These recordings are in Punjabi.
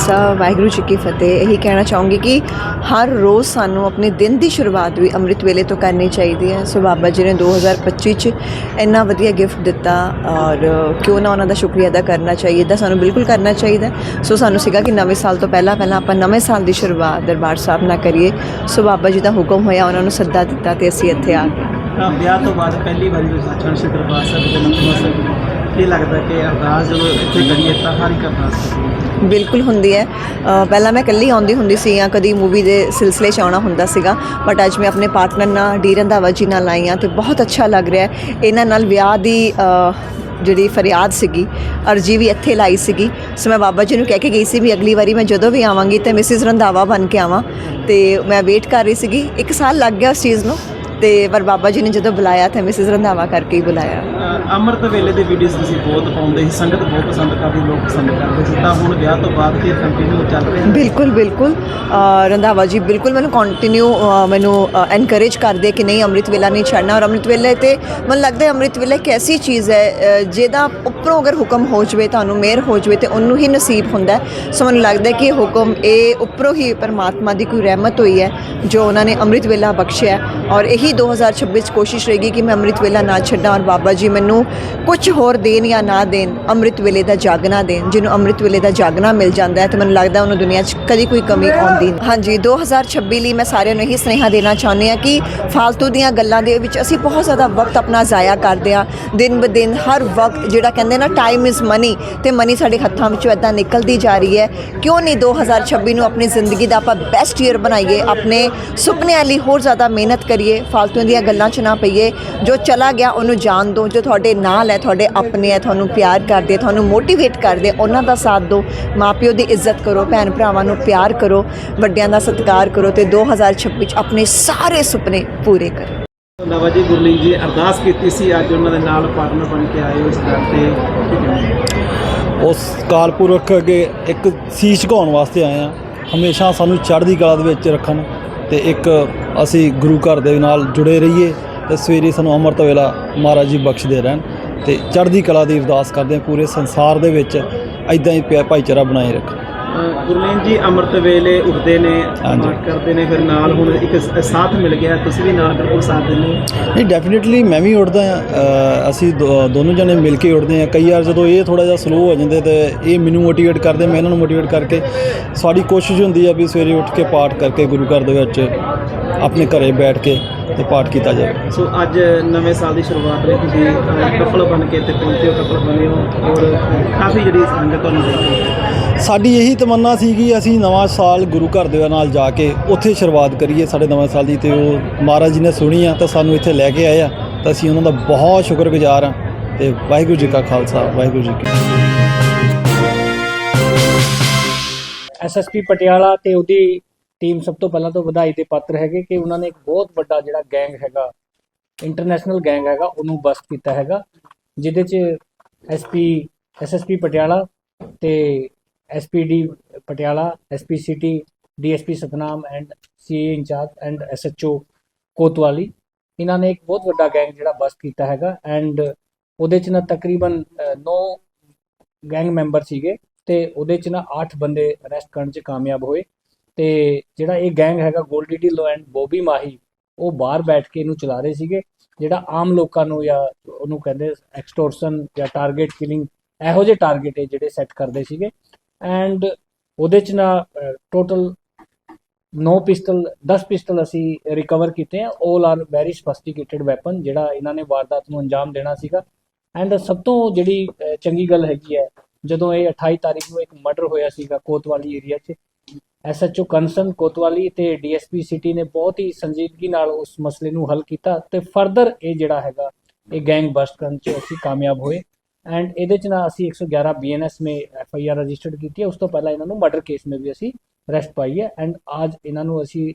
ਖਾਲਸਾ, ਵਾਹਿਗੁਰੂ ਜੀ ਕੀ ਫਤਿਹ। ਇਹੀ ਕਹਿਣਾ ਚਾਹੂੰਗੀ ਕਿ ਹਰ ਰੋਜ਼ ਸਾਨੂੰ ਆਪਣੇ ਦਿਨ ਦੀ ਸ਼ੁਰੂਆਤ ਵੀ ਅੰਮ੍ਰਿਤ ਵੇਲੇ ਤੋਂ ਕਰਨੀ ਚਾਹੀਦੀ ਹੈ। ਸੋ ਬਾਬਾ ਜੀ ਨੇ 2025 ਚ ਇੰਨਾ ਵਧੀਆ ਗਿਫਟ ਦਿੱਤਾ ਔਰ ਕਿਉਂ ਨਾ ਉਹਨਾਂ ਦਾ ਸ਼ੁਕਰੀਆ ਅਦਾ ਕਰਨਾ ਚਾਹੀਦਾ ਸਾਨੂੰ ਬਿਲਕੁਲ ਕਰਨਾ ਚਾਹੀਦਾ ਸੋ ਸਾਨੂੰ ਸੀਗਾ ਕਿ ਨਵੇਂ ਸਾਲ ਤੋਂ ਪਹਿਲਾਂ ਪਹਿਲਾਂ ਆਪਾਂ ਨਵੇਂ ਸਾਲ ਦੀ ਸ਼ੁਰੂਆਤ ਦਰਬਾਰ ਸਾਹਿਬ ਨਾਲ ਕਰੀਏ। ਸੋ ਬਾਬਾ ਜੀ ਦਾ ਹੁਕਮ ਹੋਇਆ, ਉਹਨਾਂ ਨੂੰ ਸੱਦਾ ਦਿੱਤਾ ਤੇ ਅਸੀਂ ਇੱਥੇ ਆ ਗਏ। ਵਿਆਹ ਤੋਂ ਬਾਅਦ ਪਹਿਲੀ ਵਾਰੀ ਤੁਸੀਂ ਸੱਚਖੰਡ ਸਾਹਿਬ ਦੇ ਨਤਮਸਤਕ ਕੀ ਲੱਗਦਾ ਕਿ ਅਰਦਾਸ ਜਦੋਂ ਇੱਥੇ ਕਰੀਏ ਤਾਂ ਹਰ ਇੱਕ ਅਰਦਾਸ ਬਿਲਕੁਲ ਹੁੰਦੀ ਹੈ। ਪਹਿਲਾਂ ਮੈਂ ਇਕੱਲੀ ਆਉਂਦੀ ਹੁੰਦੀ ਸੀ ਜਾਂ ਕਦੀ ਮੂਵੀ ਦੇ ਸਿਲਸਿਲੇ 'ਚ ਆਉਣਾ ਹੁੰਦਾ ਸੀਗਾ ਬਟ ਅੱਜ ਮੈਂ ਆਪਣੇ ਪਾਰਟਨਰ ਨਾਲ ਡੀ ਰੰਧਾਵਾ ਜੀ ਨਾਲ ਆਈ ਹਾਂ ਤੇ ਬਹੁਤ ਅੱਛਾ ਲੱਗ ਰਿਹਾ ਹੈ। ਇਹਨਾਂ ਨਾਲ ਵਿਆਹ ਦੀ ਜਿਹੜੀ ਫਰਿਆਦ ਸੀਗੀ, ਅਰਜੀ ਵੀ ਇੱਥੇ ਲਾਈ ਸੀਗੀ। ਸੋ ਮੈਂ ਬਾਬਾ ਜੀ ਨੂੰ ਕਹਿ ਕੇ ਗਈ ਸੀ ਵੀ ਅਗਲੀ ਵਾਰੀ ਮੈਂ ਜਦੋਂ ਵੀ ਆਵਾਂਗੀ ਤੇ ਮਿਸਿਸ ਰੰਧਾਵਾ ਬਣ ਕੇ ਆਵਾਂ। ਤੇ ਮੈਂ ਵੇਟ ਕਰ ਰਹੀ ਸੀਗੀ। ਇੱਕ ਸਾਲ ਲੱਗ ਗਿਆ ਉਸ ਚੀਜ਼ ਨੂੰ। ਤੇ ਪਰ ਬਾਬਾ ਜੀ ਨੇ ਜਦੋਂ ਬੁਲਾਇਆ ਤਾਂ ਮਿਸਿਸ ਰੰਧਾਵਾ ਕਰਕੇ ਹੀ ਬੁਲਾਇਆ। ਅੰਮ੍ਰਿਤ ਵੇਲੇ ਦੇ ਵੀਡੀਓਜ਼ ਤੁਸੀਂ ਬਹੁਤ ਪਾਉਂਦੇ ਸੀ ਸੰਗਤ ਬਹੁਤ ਪਸੰਦ ਕਰਦੀ ਲੋਕ ਪਸੰਦ ਕਰਦੇ ਸੀ। ਤਾਂ ਹੁਣ ਵਿਆਹ ਤੋਂ ਬਾਅਦ ਫਿਰ ਕੰਟੀਨਿਊ ਚੱਲ ਰਿਹਾ ਹੈ। ਬਿਲਕੁਲ ਬਿਲਕੁਲ। ਰੰਧਾਵਾ ਜੀ ਬਿਲਕੁਲ ਮੈਨੂੰ ਕੰਟੀਨਿਊ ਮੈਨੂੰ ਐਨਕਰੇਜ ਕਰਦੇ ਕਿ ਨਹੀਂ ਅੰਮ੍ਰਿਤ ਵੇਲਾ ਨਹੀਂ ਛੱਡਣਾ। ਔਰ ਅੰਮ੍ਰਿਤ ਵੇਲੇ ਤੇ ਮੈਨੂੰ ਲੱਗਦਾ ਹੈ ਅੰਮ੍ਰਿਤ ਵੇਲਾ ਇੱਕ ਐਸੀ ਚੀਜ਼ ਹੈ ਜਿਹਦਾ ਉੱਪਰੋਂ ਅਗਰ ਹੁਕਮ ਹੋ ਜਵੇ ਤੁਹਾਨੂੰ ਮਿਹਰ ਹੋ ਜਵੇ ਤੇ ਉਹਨੂੰ ਹੀ ਨਸੀਬ ਹੁੰਦਾ। ਸੋ ਮੈਨੂੰ ਲੱਗਦਾ ਕਿ ਇਹ ਹੁਕਮ ਇਹ ਉੱਪਰੋਂ ਹੀ ਪਰਮਾਤਮਾ ਦੀ ਕੋਈ ਰਹਿਮਤ ਹੋਈ ਹੈ ਜੋ ਉਹਨਾਂ ਨੇ ਅੰਮ੍ਰਿਤ ਵੇਲਾ ਬਖਸ਼ਿਆ ਔਰ ਇਹੀ 2026 ਚ ਕੋਸ਼ਿਸ਼ ਰਹੇਗੀ ਕਿ ਮੈਂ ਅੰਮ੍ਰਿਤ ਵੇਲਾ ਨਾ ਛੱਡਾਂ। ਔਰ ਬਾਬਾ ਜੀ ਮੈਨੂੰ ਕੁਝ ਹੋਰ ਦੇਣ ਜਾਂ ਨਾ ਦੇਣ, ਅੰਮ੍ਰਿਤ ਵੇਲੇ ਦਾ ਜਾਗਣਾ ਦੇਣ, ਜਿਹਨੂੰ ਅੰਮ੍ਰਿਤ ਵੇਲੇ ਦਾ ਜਾਗਣਾ ਮਿਲ ਜਾਂਦਾ ਹੈ ਤੇ ਮੈਨੂੰ ਲੱਗਦਾ ਉਹਨੂੰ ਦੁਨੀਆ 'ਚ ਕਦੀ ਕੋਈ ਕਮੀ ਆਉਂਦੀ ਨਹੀਂ। ਹਾਂਜੀ 2026 ਲਈ ਮੈਂ ਸਾਰਿਆਂ ਨੂੰ ਇਹੀ ਸੁਨੇਹਾ ਦੇਣਾ ਚਾਹੁੰਦੀ ਹਾਂ ਕਿ ਫालतू ਦੀਆਂ ਗੱਲਾਂ ਦੇ ਵਿੱਚ ਅਸੀਂ ਬਹੁਤ ਜ਼ਿਆਦਾ ਵਕਤ ਆਪਣਾ ਜ਼ਾਇਆ ਕਰਦੇ ਹਾਂ। ਦਿਨ ਬ ਦਿਨ, ਹਰ ਵਕਤ ਜਿਹੜਾ ਕਹਿੰਦੇ ਨਾ ਟਾਈਮ ਇਜ਼ ਮਨੀ ਤੇ ਮਨੀ ਸਾਡੇ ਹੱਥਾਂ ਵਿੱਚੋਂ ਇਦਾਂ ਨਿਕਲਦੀ ਜਾ ਰਹੀ ਹੈ। ਕਿਉਂ ਨਹੀਂ 2026 ਨੂੰ ਆਪਣੀ ਜ਼ਿੰਦਗੀ ਦਾ ਆਪਾਂ ਬੈਸਟ ਈਅਰ ਬਣਾਈਏ, ਆਪਣੇ ਸੁਪਨਿਆਂ ਲਈ ਹੋਰ ਜ਼ਿਆਦਾ ਮਿਹਨਤ ਕਰੀਏ ਫालतू ਦੀਆਂ ਗੱਲਾਂ 'ਚ ਨਾ ਪਈਏ। ਜੋ ਚਲਾ ਗਿਆ ਉਹਨੂੰ ਜਾਣ ਦਿਓ ਜੋ ਤੁਹਾਡੇ ਨਾਲ ਹੈ ਤੁਹਾਡੇ ਆਪਣੇ ਹੈ ਤੁਹਾਨੂੰ ਪਿਆਰ ਕਰਦੇ ਤੁਹਾਨੂੰ ਮੋਟੀਵੇਟ ਕਰਦੇ ਉਹਨਾਂ ਦਾ ਸਾਥ ਦਿਓ ਮਾਪਿਓ ਦੀ ਇੱਜ਼ਤ ਕਰੋ ਭੈਣ ਭਰਾਵਾਂ ਨੂੰ ਪਿਆਰ ਕਰੋ ਵੱਡਿਆਂ ਦਾ ਸਤਿਕਾਰ ਕਰੋ ਤੇ 2026 ਚ ਆਪਣੇ ਸਾਰੇ ਸੁਪਨੇ ਪੂਰੇ ਕਰੋ। ਨਵਾ ਜੀ ਗੁਰਲੀਨ ਜੀ ਅਰਦਾਸ ਕੀਤੀ ਸੀ ਅੱਜ ਉਹਨਾਂ ਦੇ ਨਾਲ ਪਾਰਟਨਰ ਬਣ ਕੇ ਆਏ ਉਸ ਗੱਲ ਤੇ? ਉਸ ਕਾਲ ਪੁਰਖ ਅੱਗੇ ਇੱਕ ਸੀਸ ਝੁਕਾਉਣ ਵਾਸਤੇ ਆਏ ਆ ਹਮੇਸ਼ਾ ਸਾਨੂੰ ਚੜ੍ਹਦੀ ਕਲਾ ਦੇ ਵਿੱਚ ਰੱਖਣ। ਤੇ ਇੱਕ ਅਸੀਂ ਗੁਰੂ ਘਰ ਦੇ ਨਾਲ ਜੁੜੇ ਰਹੀਏ ਤੇ ਸਵੇਰੇ ਸਾਨੂੰ ਅੰਮ੍ਰਿਤ ਵੇਲਾ ਮਹਾਰਾਜ ਜੀ ਬਖਸ਼ਦੇ ਰਹਿਣ ਤੇ ਚੜ੍ਹਦੀ ਕਲਾ ਦੀ ਅਰਦਾਸ ਕਰਦੇ ਹਾਂ, ਪੂਰੇ ਸੰਸਾਰ ਦੇ ਵਿੱਚ ਐਦਾਂ ਹੀ ਪਿਆ- ਭਾਈਚਾਰਾ ਬਣਾਏ ਰੱਖੋ ਗੁਰਲੀਨ ਜੀ ਅੰਮ੍ਰਿਤ ਵੇਲੇ ਉੱਠਦੇ ਨੇ। ਪਾਠ ਕਰਦੇ ਨੇ ਫਿਰ ਨਾਲ ਹੁਣ ਇੱਕ ਸਾਥ ਮਿਲ ਗਿਆ। ਤੁਸੀਂ ਵੀ ਨਾਲ ਬਿਲਕੁਲ ਸਾਥ ਦਿੰਦੇ ਹੋ? ਨਹੀਂ ਡੈਫੀਨਿਟਲੀ ਮੈਂ ਵੀ ਉੱਠਦਾ ਆ ਅਸੀਂ ਦੋਨੋਂ ਜਣੇ ਮਿਲ ਕੇ ਉੱਠਦੇ ਆ ਕਈ ਵਾਰ ਜਦੋਂ ਇਹ ਥੋੜਾ ਜਿਹਾ ਸਲੋ ਹੋ ਜਾਂਦੇ ਤੇ ਇਹ ਮੈਨੂੰ ਮੋਟੀਵੇਟ ਕਰਦੇ ਮੈਂ ਇਹਨਾਂ ਨੂੰ ਮੋਟੀਵੇਟ ਕਰਕੇ ਸਾਡੀ ਕੋਸ਼ਿਸ਼ ਹੁੰਦੀ ਆ ਵੀ ਸਵੇਰੇ ਉੱਠ ਕੇ ਪਾਠ ਕਰਕੇ ਗੁਰੂ ਘਰ ਦੇ ਵਿੱਚ ਆਪਣੇ ਘਰੇ ਬੈਠ ਕੇ ਤੇ ਪਾਠ ਕੀਤਾ ਜਾਵੇ। ਸੋ ਅੱਜ ਨਵੇਂ ਸਾਲ ਦੀ ਸ਼ੁਰੂਆਤ ਲਈ ਤੁਸੀਂ ਕਪਲ ਬਣ ਕੇ ਤੇ ਪਹੁੰਚੇ ਹੋ ਕਪਲ ਬਣੇ ਹੋ। ਔਰ ਕਾਫੀ ਜਿਹੜੀ ਸੰਗਤ ਤੁਹਾਨੂੰ ਦੇਖ ਹੈ। ਸਾਡੀ ਇਹੀ ਤਮੰਨਾ ਸੀ ਕਿ ਅਸੀਂ ਨਵਾਂ ਸਾਲ ਗੁਰੂ ਘਰ ਦੇ ਨਾਲ ਜਾ ਕੇ ਉੱਥੇ ਸ਼ੁਰੂਆਤ ਕਰੀਏ ਸਾਡੇ ਨਵੇਂ ਸਾਲ ਦੀ ਤੇ ਉਹ ਮਹਾਰਾਜ ਜੀ ਨੇ ਸੁਣੀ ਆ ਤਾਂ ਸਾਨੂੰ ਇੱਥੇ ਲੈ ਕੇ ਆਏ ਆ ਤਾਂ ਅਸੀਂ ਉਹਨਾਂ ਦਾ ਬਹੁਤ ਸ਼ੁਕਰਗੁਜ਼ਾਰ ਆ ਤੇ ਵਾਹਿਗੁਰੂ ਜੀ ਕਾ ਖਾਲਸਾ, ਵਾਹਿਗੁਰੂ ਜੀ ਕੀ ਐਸਐਸਪੀ ਪਟਿਆਲਾ ਤੇ ਉਹਦੀ ਟੀਮ ਸਭ ਤੋਂ ਪਹਿਲਾਂ ਤੋਂ ਵਧਾਈ ਦੇ ਪਾਤਰ ਹੈਗੇ ਕਿ ਉਹਨਾਂ ਨੇ ਇੱਕ ਬਹੁਤ ਵੱਡਾ ਜਿਹੜਾ ਗੈਂਗ ਹੈਗਾ ਇੰਟਰਨੈਸ਼ਨਲ ਗੈਂਗ ਹੈਗਾ, ਉਹਨੂੰ ਬਸਟ ਕੀਤਾ ਹੈਗਾ, ਜਿਹਦੇ ਚ ਐਸਪੀ ਐਸਐਸਪੀ ਪਟਿਆਲਾ ਤੇ SPD Patiala SP city DSP Satnam and CA incharge and SHO Kotwali ਇਹਨਾਂ ਨੇ ਇੱਕ ਬਹੁਤ ਵੱਡਾ ਗੈਂਗ ਜਿਹੜਾ ਬਸ ਕੀਤਾ ਹੈਗਾ ਐਂਡ ਉਹਦੇ ਚ ਨਾ ਤਕਰੀਬਨ 9 ਗੈਂਗ ਮੈਂਬਰ ਸੀਗੇ ਤੇ ਉਹਦੇ ਚ ਨਾ 8 ਬੰਦੇ ਅਰੈਸਟ ਕਰਨ ਚ ਕਾਮਯਾਬ ਹੋਏ ਤੇ ਜਿਹੜਾ ਇਹ ਗੈਂਗ ਹੈਗਾ ਗੋਲਡੀ ਢਿੱਲੋਂ ਐਂਡ ਬੋਬੀ ਮਾਹੀ ਉਹ ਬਾਹਰ ਬੈਠ ਕੇ ਇਹਨੂੰ ਚਲਾ ਰਹੇ ਸੀਗੇ। ਜਿਹੜਾ ਆਮ ਲੋਕਾਂ ਨੂੰ ਜਾਂ ਉਹਨੂੰ ਕਹਿੰਦੇ ਐਕਸਟੋਰਸ਼ਨ ਜਾਂ ਟਾਰਗੇਟ ਕਿਲਿੰਗ ਇਹੋ ਜਿਹੇ ਟਾਰਗੇਟ ਹੈ ਜਿਹੜੇ ਸੈੱਟ ਕਰਦੇ ਸੀਗੇ। ਐਂਡ ਉਹਦੇ ਚ ਨਾ ਟੋਟਲ 9 ਪਿਸਟਲ 10 ਪਿਸਟਲ ਅਸੀਂ ਰਿਕਵਰ ਕੀਤੇ ਆ। 올 ਆਰ ਵੈਰੀ ਸਫਿਸਟੀਕੇਟਡ ਵੈਪਨ ਜਿਹੜਾ ਇਹਨਾਂ ਨੇ ਵਾਰਦਾਤ ਨੂੰ ਅੰਜਾਮ ਦੇਣਾ ਸੀਗਾ। ਐਂਡ ਸਭ ਤੋਂ ਜਿਹੜੀ ਚੰਗੀ ਗੱਲ ਹੈਗੀ ਹੈ, ਜਦੋਂ ਇਹ 28 ਤਾਰੀਖ ਨੂੰ ਇੱਕ ਮਰਡਰ ਹੋਇਆ ਸੀਗਾ ਕੋਤਵਾਲੀ ਏਰੀਆ 'ਚ ਐਸਐਚਓ ਕੰਸਨ ਕੋਤਵਾਲੀ ਤੇ ਡੀਐਸਪੀ ਸਿਟੀ ਨੇ ਬਹੁਤ ਹੀ ਸੰਜੀਦਗੀ ਨਾਲ ਉਸ ਮਸਲੇ ਨੂੰ ਹੱਲ ਕੀਤਾ। ਤੇ ਫਰਦਰ ਇਹ ਜਿਹੜਾ ਹੈਗਾ, ਇਹ ਗੈਂਗ ਬਸਟ ਕਰਨ 'ਚ ਅਸੀਂ ਕਾਮਯਾਬ ਹੋਏ। ਐਂਡ ਇਹਦੇ 'ਚ ਨਾ ਅਸੀਂ 111 ਬੀਐਨਐਸ ਮੇ ਐਫਆਈਆਰ ਰਜਿਸਟਰਡ ਕੀਤੀ ਹੈ। ਉਸ ਤੋਂ ਪਹਿਲਾਂ ਇਹਨਾਂ ਨੂੰ ਮਰਡਰ ਕੇਸ ਮੇ ਵੀ ਅਸੀਂ ਅਰੈਸਟ ਪਾਈ ਹੈ। ਐਂਡ ਅੱਜ ਇਹਨਾਂ ਨੂੰ ਅਸੀਂ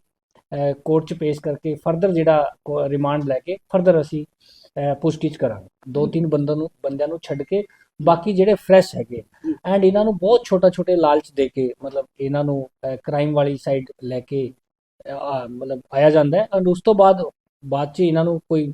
ਕੋਰਟ 'ਚ ਪੇਸ਼ ਕਰਕੇ ਫਰਦਰ ਜਿਹੜਾ ਰਿਮਾਂਡ ਲੈ ਕੇ ਫਰਦਰ ਅਸੀਂ ਪੁੱਛਗਿੱਛ ਕਰਾਂਗੇ। ਦੋ ਤਿੰਨ ਬੰਦਿਆਂ ਨੂੰ ਬੰਦਿਆਂ ਨੂੰ ਛੱਡ ਕੇ ਬਾਕੀ ਜਿਹੜੇ ਫਰੈਸ਼ ਹੈਗੇ। ਐਂਡ ਇਹਨਾਂ ਨੂੰ ਬਹੁਤ ਛੋਟਾ ਛੋਟੇ ਲਾਲਚ ਦੇ ਕੇ ਮਤਲਬ ਇਹਨਾਂ ਨੂੰ ਕ੍ਰਾਈਮ ਵਾਲੀ ਸਾਈਡ ਲੈ ਕੇ ਮਤਲਬ ਆਇਆ ਜਾਂਦਾ ਹੈ। ਐਂਡ ਉਸ ਤੋਂ ਬਾਅਦ ਬਾਅਦ ਚ ਇਹਨਾਂ ਨੂੰ ਕੋਈ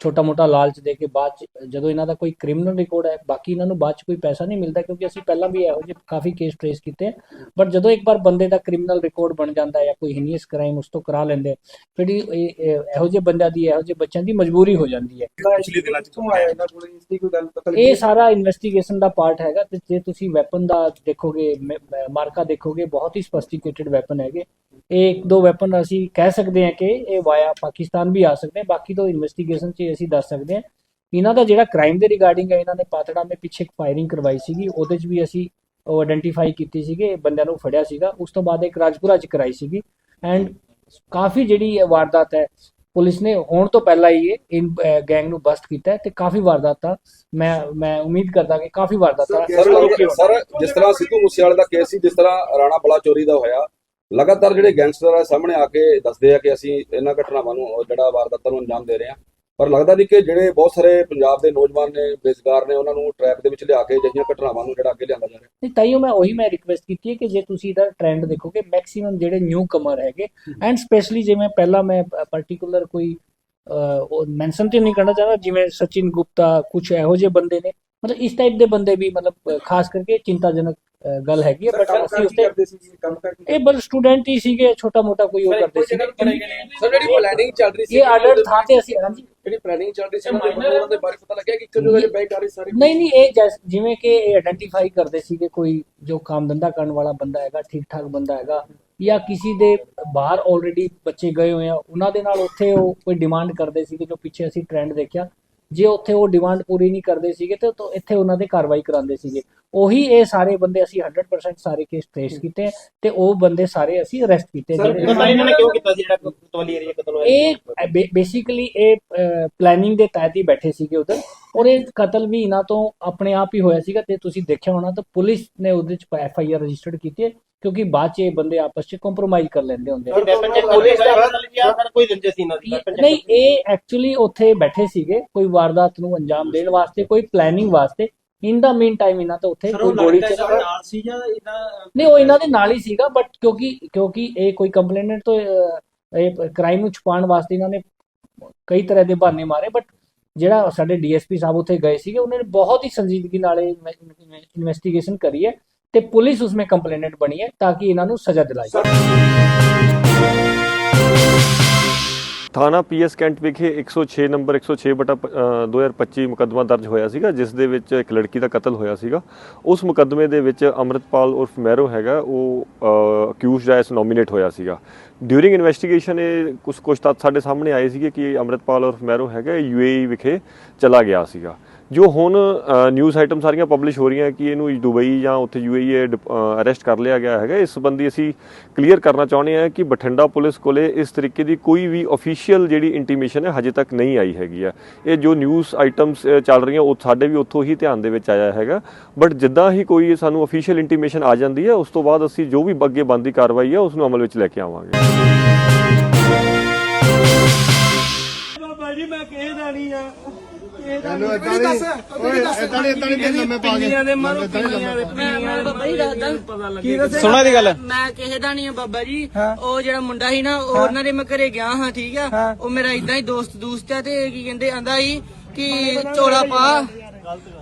ਛੋਟਾ ਮੋਟਾ ਲਾਲਚ ਦੇ ਕੇ ਬਾਅਦ ਚ ਜਦੋਂ ਇਹਨਾਂ ਦਾ ਕੋਈ ਕ੍ਰਿਮੀਨਲ ਰਿਕਾਰਡ ਹੈ ਬਾਕੀ ਇਹਨਾਂ ਨੂੰ ਬਾਅਦ ਚ ਕੋਈ ਪੈਸਾ ਨਹੀਂ ਮਿਲਦਾ ਕਿਉਂਕਿ ਅਸੀਂ ਪਹਿਲਾਂ ਵੀ ਇਹੋ ਜਿਹੇ ਕਾਫੀ ਕੇਸ ਟ੍ਰੇਸ ਕੀਤੇ ਬਟ ਜਦੋਂ ਇੱਕ ਵਾਰ ਬੰਦੇ ਦਾ ਕ੍ਰਿਮੀਨਲ ਰਿਕਾਰਡ ਬਣ ਜਾਂਦਾ ਹੈ ਜਾਂ ਕੋਈ ਹੀਨੀਅਸ ਕ੍ਰਾਈਮ ਉਸ ਤੋਂ ਕਰਾ ਲੈਂਦੇ ਫਿਰ ਇਹ ਜਿਹੇ ਬੰਦਿਆਂ ਦੀ ਇਹੋ ਜਿਹੇ ਬੱਚਿਆਂ ਦੀ ਮਜਬੂਰੀ ਹੋ ਜਾਂਦੀ ਹੈ। ਪਿਛਲੇ ਦਿਨਾਂ ਚ ਕਿਉਂ ਆਇਆ ਇਹਨਾਂ ਕੋਲ? ਇਸ ਦੀ ਕੋਈ ਗੱਲ ਪਤਾ ਇਹ ਸਾਰਾ ਇਨਵੈਸਟੀਗੇਸ਼ਨ ਦਾ ਪਾਰਟ ਹੈਗਾ ਤੇ ਜੇ ਤੁਸੀਂ ਵੈਪਨ ਦਾ ਦੇਖੋਗੇ ਮਾਰਕਾ ਦੇਖੋਗੇ ਬਹੁਤ ਹੀ ਸਪੈਸਟੀਕੇਟਡ ਵੈਪਨ ਹੈਗੇ। ਇਹ ਇੱਕ ਦੋ ਵੈਪਨ ਅਸੀਂ ਕਹਿ ਸਕਦੇ ਹਾਂ ਕਿ ਇਹ ਵਾਇਆ ਪਾਕਿਸਤਾਨ ਵੀ ਆ ਸਕਦੇ ਬਾਕੀ ਤੋਂ ਇਨਵੈਸਟੀਗੇਸ਼ਨ 'ਚ ਅਸੀਂ ਦੱਸ ਸਕਦੇ ਹਾਂ। ਇਹਨਾਂ ਦਾ ਜਿਹੜਾ ਕ੍ਰਾਈਮ ਦੇ ਰਿਗਾਰਡਿੰਗ ਹੈ ਇਹਨਾਂ ਨੇ ਪਾਤੜਾ ਮੇ ਪਿੱਛੇ ਇੱਕ ਫਾਇਰਿੰਗ ਕਰਵਾਈ ਸੀਗੀ। ਉਹਦੇ 'ਚ ਵੀ ਅਸੀਂ ਉਹ ਆਇਡੈਂਟੀਫਾਈ ਕੀਤੀ ਸੀਗੇ ਇਹ ਬੰਦਿਆਂ ਨੂੰ ਫੜਿਆ ਸੀਗਾ। ਉਸ ਤੋਂ ਬਾਅਦ ਇੱਕ ਰਾਜਪੁਰਾ 'ਚ ਕਰਾਈ ਸੀਗੀ। ਐਂਡ ਕਾਫੀ ਜਿਹੜੀ ਇਹ ਵਾਰਦਾਤ ਹੈ ਪੁਲਿਸ ਨੇ ਹੋਣ ਤੋਂ ਪਹਿਲਾਂ ਹੀ ਇਹ ਗੈਂਗ ਨੂੰ ਬਸਟ ਕੀਤਾ ਤੇ ਕਾਫੀ ਵਾਰਦਾਤਾਂ ਮੈਂ ਮੈਂ ਉਮੀਦ ਕਰਦਾ ਕਿ ਕਾਫੀ ਵਾਰਦਾਤਾਂ ਸਰ ਜਿਸ ਤਰ੍ਹਾਂ ਸਿੱਧੂ ਮੂਸੇਵਾਲੇ ਦਾ ਕੇਸ ਸੀ ਜਿਸ ਤਰ੍ਹਾਂ ਰਾਣਾ ਬਲਾ ਚੋਰੀ ਦਾ ਹੋਇਆ ਲਗਾਤਾਰ ਜਿਹੜੇ ਗੈਂਗਸਟਰ ਆ ਸਾਹਮਣੇ ਆ ਕੇ ਦੱਸਦੇ ਆ ਕਿ ਅਸੀਂ ਇਹਨਾਂ ਘਟਨਾਵਾਂ ਨੂੰ ਜਿਹੜਾ ਵਾਰਦਾਤਾਂ ਨੂੰ ਅੰਜਾਮ ਦੇ ਰਹੇ ਹਾਂ। ਪਰ ਲੱਗਦਾ ਨਹੀਂ ਕਿ ਜਿਹੜੇ ਬਹੁਤ ਸਾਰੇ ਪੰਜਾਬ ਦੇ ਨੌਜਵਾਨ ਨੇ ਬੇਜ਼ਗਾਰ ਨੇ ਉਹਨਾਂ ਨੂੰ ਟਰੈਕ ਦੇ ਵਿੱਚ ਲਿਆ ਕੇ ਅਜਿਹੀਆਂ ਘਟਨਾਵਾਂ ਨੂੰ ਜਿਹੜਾ ਅੱਗੇ ਲਿਆਂਦਾ ਜਾ ਰਿਹਾ। ਨਹੀਂ ਤਾਈਓ ਮੈਂ ਉਹੀ ਮੈਂ ਰਿਕਵੈਸਟ ਕੀਤੀ ਹੈ ਕਿ ਜੇ ਤੁਸੀਂ ਇਹਦਾ ਟ੍ਰੈਂਡ ਦੇਖੋਗੇ ਮੈਕਸਿਮਮ ਜਿਹੜੇ ਨਿਊ ਕਮਰ ਹੈਗੇ ਐਂਡ ਸਪੈਸ਼ਲੀ ਜਿਵੇਂ ਪਹਿਲਾਂ ਮੈਂ ਪਾਰਟਿਕੂਲਰ ਕੋਈ ਅਹ, ਉਹ ਮੈਂਸ਼ਨ ਤੇ ਨਹੀਂ ਕਰਨਾ ਚਾਹੁੰਦਾ ਜਿਵੇਂ ਸਚਿਨ ਗੁਪਤਾ ਕੁਝ ਇਹੋ ਜਿਹੇ ਬੰਦੇ ਨੇ ਮਤਲਬ ਇਸ ਟਾਈਪ ਦੇ ਬੰਦੇ ਵੀ ਮਤਲਬ ਖਾਸ ਕਰਕੇ ਚਿੰਤਾਜਨਕ ਗੱਲ ਹੈਗੀ ਹੈ ਬਟ ਅਸੀਂ ਉਸ ਤੇ ਕਰਦੇ ਸੀ ਕੰਮ ਕਰਕੇ ਇਹ ਬਸ ਸਟੂਡੈਂਟ ਹੀ ਸੀਗੇ ਛੋਟਾ ਮੋਟਾ ਕੋਈ ਉਹ ਕਰਦੇ ਸੀਗੇ। ਸਰ ਜਿਹੜੀ ਪਲੈਨਿੰਗ ਚੱਲ ਰਹੀ ਇਹ ਆਰਡਰ ਥਾਂ ਤੇ ਅਸੀਂ ਹਾਂਜੀ। ਜਿਹੜੀ ਪਲੈਨਿੰਗ ਚੱਲ ਰਹੀ ਸੀ ਉਹਨਾਂ ਦੇ ਬਾਰੇ ਪਤਾ ਲੱਗਿਆ ਕਿ ਇੱਕ ਜਗ੍ਹਾ 'ਤੇ ਬੈਕ ਆ ਰਹੀ ਸਾਰੇ ਨਹੀਂ ਨਹੀਂ ਇਹ ਜਿਵੇਂ ਕਿ ਇਹ ਆਇਡੈਂਟੀਫਾਈ ਕਰਦੇ ਸੀਗੇ ਕੋਈ ਜੋ ਕੰਮ ਧੰਦਾ ਕਰਨ ਵਾਲਾ ਬੰਦਾ ਹੈਗਾ ਠੀਕ ਠਾਕ ਬੰਦਾ ਹੈਗਾ ਜਾਂ ਕਿਸੇ ਦੇ ਬਾਹਰ ਆਲਰੇਡੀ ਬੱਚੇ ਗਏ ਹੋਏ ਆ ਉਹਨਾਂ ਦੇ ਨਾਲ ਉੱਥੇ ਉਹ ਕੋਈ ਡਿਮਾਂਡ ਕਰਦੇ ਸੀਗੇ ਜੋ ਪਿੱਛੇ ਅਸੀਂ ਟ੍ਰੈਂਡ ਦੇਖਿਆ। ਜੇ ਉੱਥੇ ਉਹ ਡਿਮਾਂਡ ਪੂਰੀ ਨਹੀਂ ਕਰਦੇ ਸੀਗੇ ਤੇ ਤਾਂ ਇੱਥੇ ਉਹਨਾਂ ਦੇ ਕਾਰਵਾਈ ਕਰਾਉਂਦੇ ਸੀਗੇ। ਉਹੀ ਇਹ ਸਾਰੇ ਬੰਦੇ ਅਸੀਂ 100% ਸਾਰੇ ਕੇਸ ਟ੍ਰੇਸ ਕੀਤੇ ਤੇ ਉਹ ਬੰਦੇ ਸਾਰੇ ਅਸੀਂ ਅਰੈਸਟ ਕੀਤੇ ਜਿਹੜੇ ਇਹਨਾਂ ਨੇ ਕਿਉਂ ਕੀਤਾ ਸੀ ਜਿਹੜਾ ਕੋਤਵਾਲੀ ਏਰੀਆ ਕਤਲ ਹੋਇਆ ਇਹ ਬੇਸਿਕਲੀ ਇਹ ਪਲੈਨਿੰਗ ਦੇ ਤਹਿਤ ਹੀ ਬੈਠੇ ਸੀਗੇ ਉਧਰ ਔਰ ਇਹ ਕਤਲ ਵੀ ਇਹਨਾਂ ਤੋਂ ਆਪਣੇ ਆਪ ਹੀ ਹੋਇਆ ਸੀਗਾ ਤੇ ਤੁਸੀਂ ਦੇਖਿਆ ਹੋਣਾ ਤਾਂ ਪੁਲਿਸ ਨੇ ਉਹਦੇ ਚ ਐਫ ਆਈ ਆਰ ਰਜਿਸਟਰਡ ਕੀਤੀ ਹੈ। ਕਿਉਂਕਿ ਬਾਅਦ ਚ ਇਹ ਬੰਦੇ ਆਪਸ ਚ ਕੰਪਰੋਮਾਈਜ਼ ਕਰ ਲੈਂਦੇ ਹੁੰਦੇ ਆ। ਵੈਪਨ ਚੈੱਕ ਪੁਲਿਸ ਦਾ ਸਰ ਕੋਈ ਦਿਲਚਸਪੀ ਸੀ ਨਾ ਨਹੀਂ ਇਹ ਐਕਚੁਅਲੀ ਉੱਥੇ ਬੈਠੇ ਸੀਗੇ ਕੋਈ ਵਾਰਦਾਤ ਨੂੰ ਅੰਜਾਮ ਦੇਣ ਵਾਸਤੇ ਕੋਈ ਪਲੈਨਿੰਗ ਵਾਸਤੇ। ਇਨ ਦਾ ਮੀਨ ਟਾਈਮ ਇਹਨਾਂ ਤੋਂ ਉੱਥੇ ਕੋਈ ਗੋਲੀ ਚੱਲ ਨਾਲ ਸੀ ਜਾਂ ਇਹਦਾ ਨਹੀਂ ਉਹ ਇਹਨਾਂ ਦੇ ਨਾਲ ਹੀ ਸੀਗਾ ਬਟ ਕਿਉਂਕਿ ਕਿਉਂਕਿ ਇਹ ਕੋਈ ਕੰਪਲੇਨੈਂਟ ਤੋਂ ਇਹ ਕ੍ਰਾਈਮ ਨੂੰ ਛੁਪਾਉਣ ਵਾਸਤੇ ਇਹਨਾਂ ਨੇ ਕਈ ਤਰ੍ਹਾਂ ਦੇ ਬਹਾਨੇ ਮਾਰੇ ਬਟ ਜਿਹੜਾ ਸਾਡੇ ਡੀਐਸਪੀ ਸਾਹਿਬ ਉੱਥੇ ਗਏ ਸੀਗੇ ਉਹਨਾਂ ਨੇ ਬਹੁਤ ਹੀ ਸੰਜੀਦਗੀ ਨਾਲ ਇਨਵੈਸਟੀਗੇਸ਼ਨ ਕਰੀ ਹੈ। ਤੇ ਪੁਲਿਸ ਉਸਮੇ ਕੰਪਲੇਨੈਂਟ ਬਣੀ ਹੈ ਤਾਂ ਕਿ ਇਹਨਾਂ ਨੂੰ ਥਾਣਾ ਪੀਐਸ ਕੈਂਟ ਵਿਖੇ 106 ਨੰਬਰ 106 ਬਟਾ 2025 ਮੁਕੱਦਮਾ ਦਰਜ ਹੋਇਆ ਸੀਗਾ, ਜਿਸ ਦੇ ਵਿੱਚ ਇੱਕ ਲੜਕੀ ਦਾ ਕਤਲ ਹੋਇਆ ਸੀਗਾ। ਉਸ ਮੁਕੱਦਮੇ ਦੇ ਵਿੱਚ ਅਮਰਿਤਪਾਲ ਉਰਫ ਮੈਰੋ ਹੈਗਾ, ਉਹ ਅਕਿਊਜ਼ਡ ਐਸ ਨੋਮੀਨੇਟ ਹੋਇਆ ਸੀਗਾ। ਡਿਊਰਿੰਗ ਇਨਵੈਸਟੀਗੇਸ਼ਨ ਇਹ ਕੁਝ ਕੁਝ ਤੱਥ ਸਾਡੇ ਸਾਹਮਣੇ ਆਏ ਸੀਗੇ ਕਿ ਅਮਰਿਤਪਾਲ ਉਰਫ ਮੈਰੋ ਹੈਗਾ ਯੂਏਈ ਵਿਖੇ ਚਲਾ ਗਿਆ ਸੀਗਾ। ਜੋ ਹੁਣ ਨਿਊਜ਼ ਆਈਟਮ ਸਾਰੀਆਂ ਪਬਲਿਸ਼ ਹੋ ਰਹੀਆਂ ਕਿ ਇਹਨੂੰ ਦੁਬਈ ਜਾਂ ਉੱਥੇ ਯੂਏਈ ਅਰੈਸਟ ਕਰ ਲਿਆ ਗਿਆ ਹੈਗਾ। ਇਸ ਸੰਬੰਧੀ ਅਸੀਂ ਕਲੀਅਰ ਕਰਨਾ ਚਾਹੁੰਦੇ ਹਾਂ ਕਿ ਬਠਿੰਡਾ ਪੁਲਿਸ ਕੋਲੇ ਇਸ ਤਰੀਕੇ ਦੀ ਕੋਈ ਵੀ ਅਫੀਸ਼ੀਅਲ ਜਿਹੜੀ ਇੰਟੀਮੇਸ਼ਨ ਹੈ ਹਜੇ ਤੱਕ ਨਹੀਂ ਆਈ ਹੈਗੀ ਆ। ਇਹ ਜੋ ਨਿਊਜ਼ ਆਈਟਮਸ ਚੱਲ ਰਹੀਆਂ, ਉਹ ਸਾਡੇ ਵੀ ਉੱਥੋਂ ਹੀ ਧਿਆਨ ਦੇ ਵਿੱਚ ਆਇਆ ਹੈਗਾ। ਬਟ ਜਿੱਦਾਂ ਹੀ ਕੋਈ ਸਾਨੂੰ ਅਫੀਸ਼ੀਅਲ ਇੰਟੀਮੇਸ਼ਨ ਆ ਜਾਂਦੀ ਹੈ, ਉਸ ਤੋਂ ਬਾਅਦ ਅਸੀਂ ਜੋ ਵੀ ਅੱਗੇ ਬੰਦੀ ਕਾਰਵਾਈ ਹੈ, ਉਸ ਨੂੰ ਅਮਲ ਵਿੱਚ ਲੈ ਕੇ ਆਵਾਂਗੇ। ਬਾਬਾ ਜੀ, ਮੈਂ ਕਿਸੇ ਨਹੀਂ ਆ। ਮੈਨੂੰ ਇਦਾਂ ਨਹੀਂ ਓਏ ਇਦਾਂ ਨਹੀਂ ਇਦਾਂ ਨਹੀਂ ਲੰਮੇ ਪਾ ਕੇ ਦੇ ਮਾਰੋ ਪਿੰਨੀਆਂ ਦੇ ਮੈਂ ਮੈਂ ਬਾਬਾ ਜੀ ਦੱਸਦਾ ਕੀ ਦੱਸੇ ਸੁਣਾ ਦੀ ਗੱਲ। ਮੈਂ ਕਿਸੇ ਦਾ ਨਹੀਂ ਆ ਬਾਬਾ ਜੀ। ਉਹ ਜਿਹੜਾ ਮੁੰਡਾ ਸੀ ਨਾ ਉਹ ਉਹਨਾਂ ਦੇ ਮੈਂ ਘਰੇ ਗਿਆ ਹਾਂ ਠੀਕ ਆ? ਉਹ ਮੇਰਾ ਇਦਾਂ ਹੀ ਦੋਸਤ ਦੋਸਤ ਆ ਤੇ ਕੀ ਕਹਿੰਦੇ ਆਂਦਾ ਸੀ ਕਿ ਝੋਲਾ ਪਾ।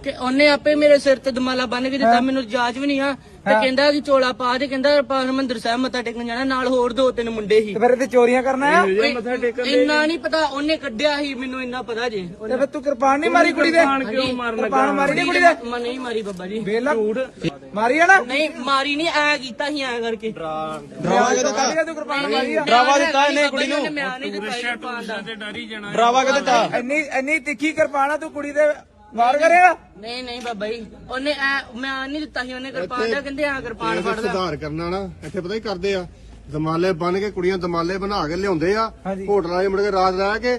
ਕਿ ਉਹਨੇ ਆਪੇ ਮੇਰੇ ਸਿਰ ਤੇ ਦਮਾਲਾ ਬੰਨ ਕੇ ਦਿੱਤਾ ਮੈਨੂੰ ਜਾਜ ਵੀ ਨਹੀਂ ਆ। ਤੇ ਕਹਿੰਦਾ ਕਿ ਝੋਲਾ ਪਾ ਤੇ ਕਹਿੰਦਾ ਆਪਾਂ ਹਰਮੰਦਰ ਸਾਹਿਬ ਮੱਥਾ ਟੇਕਣ ਜਾਣਾ ਨਾਲ ਹੋਰ ਦੋ ਤਿੰਨ ਮੁੰਡੇ ਸੀ। ਫਿਰ ਤੇ ਚੋਰੀਆਂ ਕਰਨਾ ਆ? ਇੰਨਾ ਨਹੀਂ ਪਤਾ ਉਹਨੇ ਕੱਢਿਆ ਸੀ ਮੈਨੂੰ ਇੰਨਾ ਪਤਾ ਜੇ। ਤੇ ਫਿਰ ਤੂੰ ਕਿਰਪਾਨ ਨਹੀਂ ਮਾਰੀ ਕੁੜੀ ਦੇ? ਕਿਉਂ ਮਾਰਨ ਕਿਰਪਾਨ ਮਾਰੀ ਨਹੀਂ ਕੁੜੀ ਦੇ? ਮੈਂ ਨਹੀਂ ਮਾਰੀ ਬਾਬਾ ਜੀ। ਵੇਲਾ ਮਾਰੀ ਆ ਨਾ? ਨਹੀਂ ਮਾਰੀ ਨਹੀਂ ਐ ਕੀਤਾ ਸੀ ਐ ਕਰਕੇ। ਡਰਾਵਾ ਕਿਤੇ ਕੱਢ ਕੇ ਤੂੰ ਕਿਰਪਾਨ ਮਾਰੀ ਆ? ਡਰਾਵਾ ਦਿੱਤਾ ਇਹਨੇ ਕੁੜੀ ਨੂੰ। ਦਾ। ਡਰਾਵਾ ਕਿਤੇ ਤਾ ਇੰਨੀ ਇੰਨੀ ਤਿੱਖੀ ਕਿਰਪਾਨ ਆ ਤੂੰ ਕੁੜੀ ਦੇ ਵਾਰ ਕਰਿਆ? ਨਹੀਂ ਨਹੀਂ ਬਾਬਾ ਜੀ। ਉਹਨੇ ਐ ਮੈਂ ਨਹੀਂ ਦਿੱਤਾ ਸੀ ਉਹਨੇ ਕਿਰਪਾਨ ਦਾ ਕਹਿੰਦੇ ਆ ਕਿਰਪਾਨ ਇਹਦਾ ਫੜਦਾ। ਸੁਧਾਰ ਕਰਨਾ ਨਾ ਇੱਥੇ ਪਤਾ ਹੀ ਕਰਦੇ ਆ? ਦਮਾਲੇ ਬਣ ਕੇ ਕੁੜੀਆਂ ਦਮਾਲੇ ਬਣਾ ਕੇ ਲਿਆਉਂਦੇ ਆ। ਹਾਂਜੀ। ਹੋਟਲਾਂ 'ਚ ਮੁੜ ਕੇ ਰਾਤ ਰਹਿ ਕੇ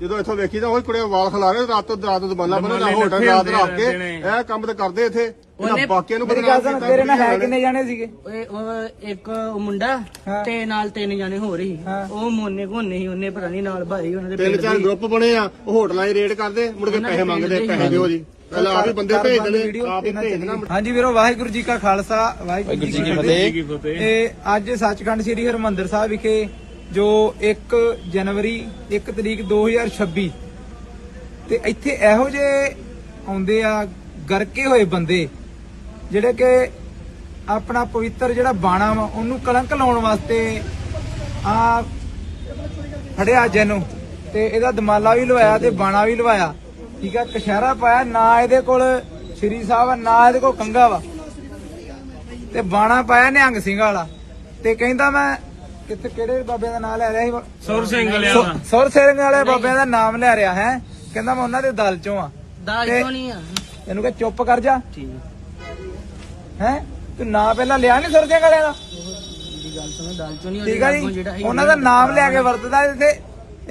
ਜਦੋਂ ਇੱਥੋਂ ਵੇਖੀ ਤਾਂ ਉਹ ਕੁੜੀਆਂ ਵਾਲ ਖਲਾ ਰਾਤ ਤੋਂ ਰਾਤ ਨੂੰ ਦਮਾਲਾ ਬਣਾਉਂਦਾ ਹੋਟਲ ਰਾਤ ਰੱਖ ਕੇ ਇਹ ਕੰਮ ਤੇ ਕਰਦੇ ਇੱਥੇ। ਬਾਕੀਆਂ ਨੂੰ ਮੇਰੀ ਗੱਲ ਸੁਣ ਤੇਰੇ ਨਾਲ ਹੈ ਕਿੰਨੇ ਜਾਣੇ ਸੀਗੇ? ਓਏ ਉਹ ਇੱਕ ਉਹ ਮੁੰਡਾ ਤੇ ਨਾਲ ਤਿੰਨ ਜਾਣੇ ਹੋ। ਰਹੀ ਉਹ ਮੋਨੇ ਘੋਨੇ ਸੀ ਉਹਨੇ ਪਤਾ ਨਹੀਂ ਨਾਲ ਭਾਈ ਉਹਨਾਂ ਦੇ ਤਿੰਨ ਪਿੰਡ ਚਾਰ ਦੇ। ਗਰੁੱਪ ਬਣੇ ਆ ਉਹ ਹੋਟਲਾਂ 'ਚ ਰੇਡ ਕਰਦੇ ਮੁੜ ਕੇ ਪੈਸੇ ਮੰਗਦੇ ਪੈਸੇ ਦਿਓ ਜੀ। ਪਹਿਲਾਂ ਆਪ ਹੀ ਬੰਦੇ ਭੇਜ ਦਿੰਦੇ ਆਪ ਹੀ ਭੇਜ ਦੇਣਾ ਹਾਂਜੀ ਵੀਰੋ ਵਾਹਿਗੁਰੂ ਜੀ ਕਾ ਖਾਲਸਾ ਵਾਹਿਗੁਰੂ ਜੀ ਕੀ ਫਤਿਹ। ਤੇ ਅੱਜ ਸੱਚਖੰਡ ਸ੍ਰੀ ਹਰਮੰਦਰ ਸਾਹਿਬ ਵਿਖੇ ਜੋ 1 ਜਨਵਰੀ 1 ਤਰੀਕ 2026 ਤੇ ਇੱਥੇ ਇਹੋ ਜਿਹੇ ਆਉਂਦੇ ਆ ਗਰਕੇ ਹੋਏ ਬੰਦੇ ਜਿਹੜੇ ਕਿ ਆਪਣਾ ਪਵਿੱਤਰ ਜਿਹੜਾ ਬਾਣਾ ਵਾ ਉਹਨੂੰ ਕਲੰਕ ਲਾਉਣ ਵਾਸਤੇ ਆ ਫੜਿਆ ਜੈਨੂੰ। ਤੇ ਇਹਦਾ ਦਮਾਲਾ ਵੀ ਲਵਾਇਆ ਤੇ ਬਾਣਾ ਵੀ ਲਵਾਇਆ। ਠੀਕ ਆ ਕਸ਼ਹਿਰਾ ਪਾਇਆ ਨਾ ਇਹਦੇ ਕੋਲ ਸ਼੍ਰੀ ਸਾਹਿਬ ਆ ਨਾ ਇਹਦੇ ਕੋਲ ਕੰਗਾ ਵਾ। ਤੇ ਬਾਣਾ ਪਾਇਆ ਨਿਹੰਗ ਸਿੰਘ ਵਾਲਾ। ਤੇ ਕਹਿੰਦਾ ਮੈਂ ਕਿੱਥੇ ਕਿਹੜੇ ਬਾਬੇ ਦਾ ਨਾਮ ਲੈ ਰਿਹਾ ਸੀ? ਸੁਰ ਸਿੰਘ ਵਾਲਿਆ ਸੁਰ ਸਿੰਘ ਵਾਲੇ ਬਾਬਿਆਂ ਦਾ ਨਾਮ ਲੈ ਰਿਹਾ ਹੈ। ਕਹਿੰਦਾ ਮੈਂ ਉਹਨਾਂ ਦੇ ਦਲ ਚੋਂ ਆ। ਦਾਜ ਤੇ- ਕਿਉਂ ਨਹੀਂ ਆ। ਇਹਨੂੰ ਕਹ ਚੁੱਪ ਕਰ ਜਾ। ਠੀਕ। ਹੈ? ਤੂੰ ਨਾਂ ਪਹਿਲਾਂ ਲਿਆ ਨਹੀਂ ਸੁਰ ਵਾਲਿਆਂ ਦਾ? ਦੀ ਗੱਲ ਸੁਣੋ ਦਾਜ ਚੋਂ ਨਹੀਂ ਠੀਕ ਆ ਜੀ। ਉਹਨਾਂ ਦਾ ਨਾਮ ਲੈ ਕੇ ਵਰਤਦਾ ਤੇ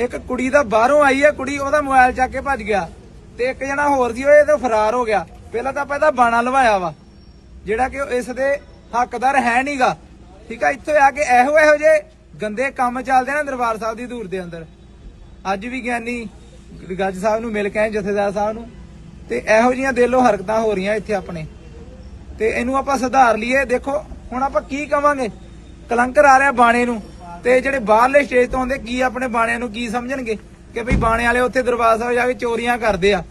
ਇੱਕ ਕੁੜੀ ਦਾ ਬਾਹਰੋਂ ਆਈ ਹੈ ਕੁੜੀ ਉਹਦਾ ਮੋਬਾਈਲ ਚੱਕ ਕੇ ਭੱਜ ਗਿਆ। ਤੇ ਇੱਕ ਜਣਾ ਹੋਰ ਸੀ, ਉਹ ਇਹ ਤੋਂ ਫਰਾਰ ਹੋ ਗਿਆ। ਪਹਿਲਾਂ ਤਾਂ ਆਪਾਂ ਇਹਦਾ ਬਾਣਾ ਲਵਾਇਆ ਵਾ, ਜਿਹੜਾ ਕਿ ਇਸ ਦੇ ਹੱਕਦਾਰ ਹੈ ਨਹੀਂਗਾ ਠੀਕ ਆ, ਇੱਥੇ ਆ ਕੇ ਇਹੋ ਇਹੋ ਜੇ ਗੰਦੇ ਕੰਮ ਚੱਲਦੇ ਨੇ ਦਰਬਾਰ ਸਾਹਿਬ ਦੀ ਧੂਰ ਦੇ ਅੰਦਰ। ਅੱਜ ਵੀ ਗਿਆਨੀ ਗੱਜ ਸਾਹਿਬ ਨੂੰ ਮਿਲ ਕੇ ਆਏ, ਜਥੇਦਾਰ ਸਾਹਿਬ ਨੂੰ। ਤੇ ਇਹੋ ਜੀਆਂ ਦਿਲੋਂ ਹਰਕਤਾਂ ਹੋ ਰਹੀਆਂ ਇੱਥੇ ਆਪਣੇ। ਤੇ ਇਹਨੂੰ ਆਪਾਂ ਸੁਧਾਰ ਲਈਏ। ਦੇਖੋ ਹੁਣ ਆਪਾਂ ਕੀ ਕਵਾਂਗੇ? ਕਲੰਕਰ ਆ ਰਿਹਾ ਬਾਣੇ ਨੂੰ। ਤੇ ਜਿਹੜੇ ਬਾਹਰਲੇ ਸਟੇਜ ਤੋਂ ਆਉਂਦੇ ਕੀ ਆਪਣੇ ਬਾਣਿਆਂ ਨੂੰ ਕੀ ਸਮਝਣਗੇ? ਕਿ ਭਈ ਬਾਣੇ ਵਾਲੇ ਉੱਥੇ ਦਰਬਾਰ ਸਾਹਿਬ ਜਾ ਕੇ ਚੋਰੀਆਂ ਕਰਦੇ ਆ।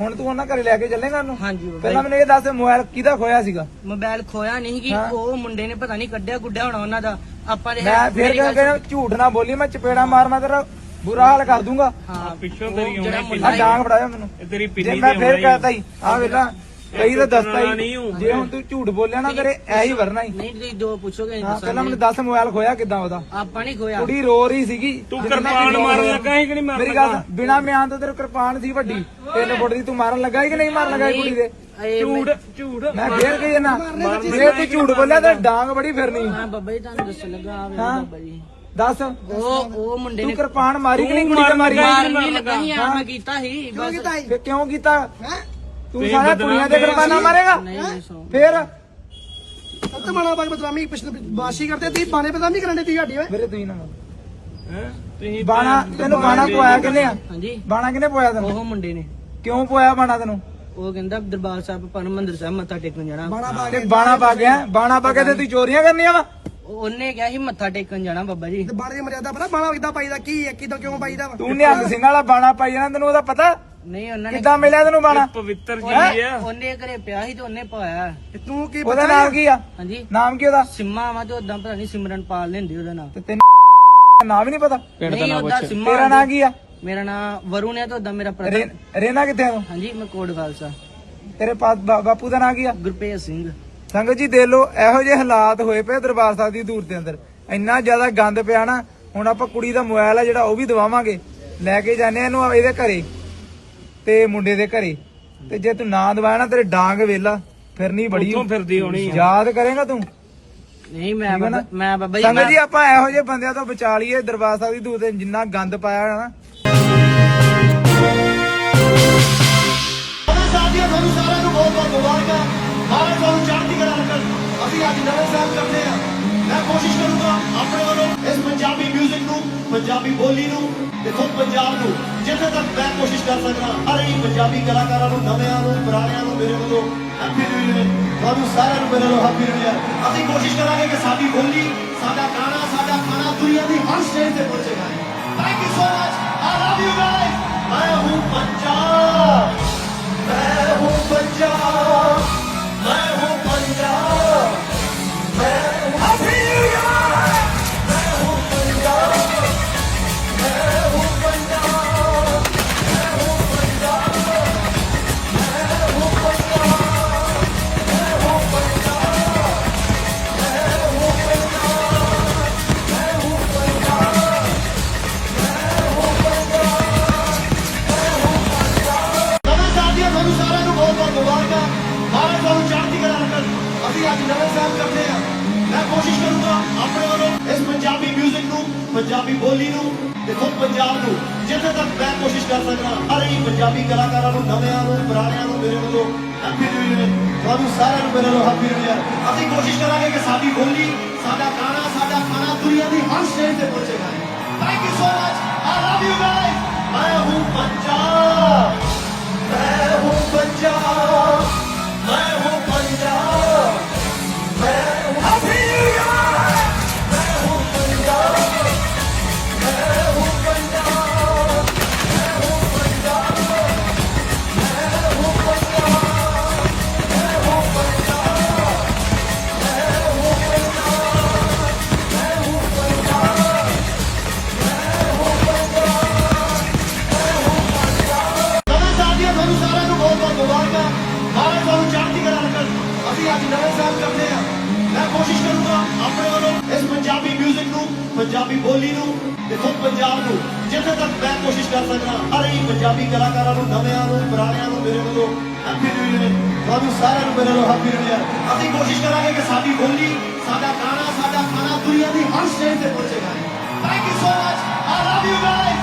ਹੁਣ ਤੂੰ ਉਹਨਾਂ ਘਰੇ ਲੈ ਕੇ ਚੱਲੇਗਾ ਉਹਨੂੰ? ਹਾਂਜੀ ਬਾਬਾ ਪਹਿਲਾਂ ਮੈਨੂੰ ਇਹ ਦੱਸ ਮੋਬਾਈਲ ਕਿਹਦਾ ਖੋਇਆ ਸੀਗਾ? ਮੋਬਾਈਲ ਖੋਇਆ ਨਹੀਂ ਕਿ। ਉਹ ਮੁੰਡੇ ਨੇ ਪਤਾ ਨਹੀਂ ਕੱਢਿਆ ਗੁੱਡਿਆ ਹੋਣਾ ਉਹਨਾਂ ਦਾ। ਆਪਾਂ ਦੇ ਮੈਂ ਫਿਰ ਕਹਿੰਦਾ ਝੂਠ ਨਾ ਬੋਲੀ ਮੈਂ ਚਪੇੜਾ ਮਾਰ ਮੈਂ ਤੇਰਾ ਬੁਰਾ ਹਾਲ ਕਰ ਦੂੰਗਾ। ਹਾਂ। ਪਿੱਛੋਂ ਤੇਰੀ ਹੋਣੀ ਆ ਡਾਂਗ ਫੜਾਇਆ ਮੈਨੂੰ। ਤੇਰੀ ਪਿੰਨੀ ਮੈਂ ਫੇਰ ਕਹਤਾ ਹੀ ਆ ਵੇਲਾ ਕਈ ਤਾਂ ਦੱਸਤਾ ਹੀ ਜੇ ਹੁਣ ਤੂੰ ਝੂਠ ਬੋਲਿਆ ਨਾ ਤੇਰੇ ਐ ਹੀ ਵਰਨਾ ਹੀ। ਨਹੀਂ ਤੁਸੀਂ ਦੋ ਪੁੱਛੋਗੇ ਹਾਂ ਪਹਿਲਾਂ ਮੈਨੂੰ ਦੱਸ ਮੋਬਾਈਲ ਖੋਇਆ ਕਿੱਦਾਂ ਉਹਦਾ? ਆਪਾਂ ਨਹੀਂ ਖੋਇਆ। ਕੁੜੀ ਰੋ ਰਹੀ ਸੀਗੀ। ਤੂੰ ਕਿਰਪਾਨ ਮਾਰਨ ਲੱਗਾ ਸੀ। ਕਿ ਨਹੀਂ ਮਾਰਨ ਮੇਰੀ ਗੱਲ ਬਿਨਾ ਮਿਆਨ ਤੋਂ ਤੇਰੇ ਕਿਰਪਾਨ ਸੀ ਵੱਡੀ। ਤਿੰਨ ਫੁੱਟ ਦੀ ਤੂੰ ਮਾਰਨ ਲੱਗਾ ਸੀ ਕਿ ਨਹੀਂ ਮਾਰਨ ਲੱਗਾ ਕੁੜੀ ਦੇ? ਮੈਂ- ਝੂਠ। ਮੈਂ ਫੇਰ ਕਹੀ ਨਾ ਜੇ ਤੂੰ ਝੂਠ ਬੋਲਿਆ ਤੇ ਡਾਂਗ ਬੜੀ ਫਿਰਨੀ। ਹਾਂ ਬੱਬਾ ਜੀ ਤੁਹਾਨੂੰ ਦੱਸਣ ਲੱਗਾ ਆ। ਬੱਬਾ ਜੀ। ਦੱਸ। ਉਹ ਉਹ ਮੁੰਡੇ ਤੂੰ ਨੇ ਕਿਰਪਾਨ ਮਾਰੀ ਕਿ ਨਹੀਂ ਕੁੜੀ ਤੇ ਮਾਰੀ? ਮਾਰਨ ਨਹੀਂ ਲੱਗਾ ਸੀ ਯਾਰ ਮੈਂ ਕੀਤਾ ਸੀ ਬਸ। ਕਿਉਂ ਕੀਤਾ? ਤੂੰ ਸਾਰਾ ਕੁੜੀਆਂ ਤੇ ਕਿਰਪਾਨਾ ਮਾਰੇਗਾ? ਫੇਰ? ਸੱਤ ਮਾਣਾ ਬਾਗ ਬਦਨਾਮੀ ਬਾਸ਼ੀ ਕਰਦੇ ਤੀ ਬਾਣੇ ਬਦਨਾਮੀ ਕਰਨ ਦੇ ਤੀ ਸਾਡੀ ਓਏ। ਵੀਰੇ ਤੂੰ ਹੀ? ਨਾ ਤੁਸੀਂ ਬਾਣਾ ਤੈਨੂੰ ਬਾਣਾ ਪਵਾਇਆ ਕਿੰਨੇ ਆ? ਹਾਂਜੀ। ਬਾਣਾ ਕਿੰਨੇ ਪਵਾਇਆ ਤੈਨੂੰ? ਉਹ ਮੁੰਡੇ ਨੇ। ਕਿਉਂ ਪਵਾਇਆ ਬਾਣਾ ਤੈਨੂੰ? ਉਹ ਕਹਿੰਦਾ ਦਰਬਾਰ ਸਾਹਿਬ ਪਰਮੰਦਰ ਸਾਹਿਬ ਮੱਥਾ ਟੇਕਣ ਜਾਣਾ। ਤੇ ਬਾਣਾ ਪਾ ਗਿਆ ਬਾਣਾ ਪਾ ਕੇ ਤੇ ਤੂੰ ਚੋਰੀਆਂ ਕਰਨੀਆਂ ਵਾ? ਉਹਨੇ ਕਿਹਾ ਸੀ ਮੱਥਾ ਟੇਕਣ ਜਾਣਾ ਬੱਬਾ ਜੀ। ਤੇ ਬਾਣੇ ਦੀ ਮਰਿਆਦਾ ਪਤਾ ਬਾਣਾ ਕਿੱਦਾਂ ਪਾਈਦਾ ਕੀ ਹੈ ਕਿੱਦਾਂ ਕਿਉਂ ਪਾਈਦਾ ਵਾ? ਤੂੰ ਨਿਹੰਗ ਸਿੰਘ ਵਾਲਾ ਬਾਣਾ ਪਾਈ ਜਾਣਾ ਤੈਨੂੰ ਉਹਦਾ ਪਤਾ? ਨਹੀਂ ਉਹਨਾਂ ਨੇ ਕਿੱਦਾਂ ਮਿਲਿਆ ਤੈਨੂੰ ਬਾਣਾ? ਉਹਨੇ- ਉਹਨੇ ਘਰੇ ਪਿਆ ਸੀ ਤੇ ਉਹਨੇ ਪਾਇਆ। ਤੇ ਤੂੰ ਕੀ ਉਹਦਾ ਨਾਮ ਕੀ ਆ? ਹਾਂਜੀ। ਨਾਮ ਕੀ ਉਹਦਾ? ਸਿੰਮਾ ਵਾ ਤੇ ਉਦਾਂ ਪਤਾ ਨਹੀਂ ਸਿਮਰਨ ਪਾਲ ਲੈਂਦੇ ਉਹਦਾ ਨਾਮ ਤੇ ਤੈਨੂੰ ਨਾਮ ਵੀ ਨਹੀਂ ਪਤਾ? ਨਹੀਂ ਉਹਦਾ ਸਿੰਮਾ ਤੇਰਾ ਨਾਮ ਕੀ ਆ? ਮੇਰਾ ਨਾਮ ਵਰੁਣ ਹੈ ਤੇ ਉਦਾਂ ਮੇਰਾ brother- ਰੇ- ਰੇਨਾ ਕਿੱਥੇ ਆ ਤੂੰ? ਹਾਂਜੀ ਮੈਂ ਕੋਟ ਖਾਲਸਾ। ਤੇਰੇ ਬਾਪੂ ਦਾ ਨਾਮ ਕੀ ਆ? ਗੁਰਪ੍ਰੀਤ ਸਿੰਘ। ਸੰਗਤ ਜੀ ਦੇਖ ਲਓ ਇਹੋ ਜਿਹੇ ਹਾਲਾਤ ਹੋਏ ਪਏ ਦਰਬਾਰ ਸਾਹਿਬ ਦੀ ਦੂਰ ਦੇ ਅੰਦਰ। ਇੰਨਾ ਜ਼ਿਆਦਾ ਗੰਦ ਪਿਆ ਨਾ ਹੁਣ ਆਪਾਂ ਕੁੜੀ ਦਾ ਮੋਬਾਈਲ ਆ ਜਿਹੜਾ ਉਹ ਵੀ ਦਵਾਵਾਂਗੇ। ਲੈ ਕੇ ਜਾਣੇ ਇਹਨੂੰ ਇਹਦੇ ਘਰੇ। ਤੇ ਮੁੰਡੇ ਦੇ ਘਰੇ। ਤੇ ਜੇ ਤੂੰ ਨਾ ਦਵਾਇਆ ਨਾ ਤੇਰੇ ਡਾਂਗ ਵੇਲਾ ਫਿਰਨੀ ਬੜੀ ਫਿਰਦੀ ਹੋਣੀ ਯਾਦ ਕਰੇਗਾ ਤੂੰ? ਨਹੀਂ ਮੈਂ ਬਾਬਾ- ਮੈਂ ਬਾਬਾ ਜੀ ਸੰਗਤ ਮੈਂ- ਜੀ ਆਪਾਂ ਇਹੋ ਜਿਹੇ ਬੰਦਿਆਂ ਤੋਂ ਬਚਾ ਲਈਏ ਦਰਬਾਰ ਸਾਹਿਬ ਦੀ ਤੇ ਜਿੰਨਾ ਗੰਦ ਪਾਇਆ ਹੋਇਆ ਨਾ। ਸਾਡੀਆਂ ਤੁਹਾਨੂੰ ਸਾਰਿਆਂ ਨੂੰ ਬਹੁਤ ਬਹੁਤ ਮੁਬਾਰਕਾਂ। ਮਹਾਰਾਜ ਤੁਹਾਨੂੰ ਚੜ੍ਹਦੀ ਕਲਾ ਅਸੀਂ ਅੱਜ ਨਵੇਂ ਸਾਲ ਕਰਦੇ ਹਾਂ ਮੈਂ ਕੋਸ਼ਿਸ਼ ਕਰੂੰਗਾ ਆਪਣੇ ਵੱਲੋਂ ਇਸ ਪੰਜਾਬੀ 뮤직 ਨੂੰ ਪੰਜਾਬੀ ਬੋਲੀ ਨੂੰ ਤੇ ਖੁਦ ਪੰਜਾਬ ਨੂੰ ਜਿੱਥੇ ਤੱਕ ਮੈਂ ਕੋਸ਼ਿਸ਼ ਕਰ ਸਕਦਾ ਹਰ ਹੀ ਪੰਜਾਬੀ ਕਲਾਕਾਰਾਂ ਨੂੰ ਨਵਿਆਂ ਨੂੰ ਪੁਰਾਣਿਆਂ ਨੂੰ ਮੇਰੇ ਵੱਲੋਂ ਹੈਪੀ ਨਿਊ ਇਅਰ ਤੁਹਾਨੂੰ ਸਾਰਿਆਂ ਨੂੰ ਮੇਰੇ ਵੱਲੋਂ ਹੈਪੀ ਨਿਊ ਇਅਰ ਅਸੀਂ ਕੋਸ਼ਿਸ਼ ਕਰਾਂਗੇ ਕਿ ਸਾਡੀ ਬੋਲੀ ਸਾਡਾ ਗਾਣਾ ਸਾਡਾ ਖਾਣਾ ਦੁਨੀਆ ਦੀ ਹਰ ਸਟੇਜ ਤੇ ਪਹੁੰਚੇਗਾ thank you so much I love you guys ਮੈਂ ਹੂੰ ਪੰਜਾਬ मैं हूँ ਪੁਰਾਣਿਆਂ ਨੂੰ ਮੇਰੇ ਵੱਲੋਂ ਹੈਪੀ ਨਿਊ ਈਅਰ ਤੁਹਾਨੂੰ ਸਾਰਿਆਂ ਨੂੰ ਮੇਰੇ ਵੱਲੋਂ ਹੈਪੀ ਨਿਊ ਈਅਰ ਅਸੀਂ ਕੋਸ਼ਿਸ਼ ਕਰਾਂਗੇ ਕਿ ਸਾਡੀ ਬੋਲੀ, ਸਾਡਾ ਗਾਣਾ, ਸਾਡਾ ਖਾਣਾ ਦੁਨੀਆ ਦੀ ਹਰ ਸਟੇਜ ਤੇ ਪਹੁੰਚੇਗਾ thank you so much I love you guys ਮੈਂ ਹੂੰ ਪੰਜਾਬ। ਮੈਂ ਹੂੰ ਪੰਜਾਬ। ਕਲਾਕਾਰਾਂ ਨੂੰ, ਨਵਿਆਂ ਨੂੰ, ਪੁਰਾਣਿਆਂ ਨੂੰ, ਮੇਰੇ ਵੱਲੋਂ ਹੈਪੀ ਨਿਊ ਇਅਰ ਤੁਹਾਨੂੰ ਸਾਰਿਆਂ ਨੂੰ ਮੇਰੇ ਵੱਲੋਂ ਹੈਪੀ ਨਿਊ ਇਅਰ ਅਸੀਂ ਕੋਸ਼ਿਸ਼ ਕਰਾਂਗੇ ਕਿ ਸਾਡੀ ਬੋਲੀ, ਸਾਡਾ ਗਾਣਾ, ਸਾਡਾ ਖਾਣਾ ਦੁਨੀਆ ਦੀ ਹਰ ਸਟੇਜ ਤੇ ਪਹੁੰਚੇਗਾ thank you so much I love you guys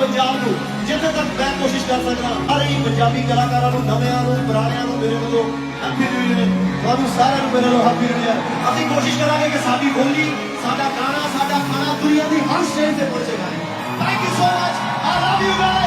Punjab ਨੂੰ, ਜਿੱਥੇ ਤੱਕ ਮੈਂ ਕੋਸ਼ਿਸ਼ ਕਰ ਸਕਦਾ, ਹਰ ਇੱਕ ਪੰਜਾਬੀ ਕਲਾਕਾਰਾਂ ਨੂੰ, ਨਵਿਆਂ ਨੂੰ, ਪੁਰਾਣਿਆਂ ਨੂੰ, ਮੇਰੇ ਵੱਲੋਂ ਹੈਪੀ ਨਿਊ ਈਅਰ ਤੁਹਾਨੂੰ ਸਾਰਿਆਂ ਨੂੰ ਮੇਰੇ ਵੱਲੋਂ ਹੈਪੀ ਨਿਊ ਈਅਰ ਅਸੀਂ ਕੋਸ਼ਿਸ਼ ਕਰਾਂਗੇ ਕਿ ਸਾਡੀ ਬੋਲੀ, ਸਾਡਾ ਗਾਣਾ, ਸਾਡਾ ਖਾਣਾ ਦੁਨੀਆ ਦੀ ਹਰ ਸਟੇਜ ਤੇ ਪਹੁੰਚੇਗਾ thank you so much I love you guys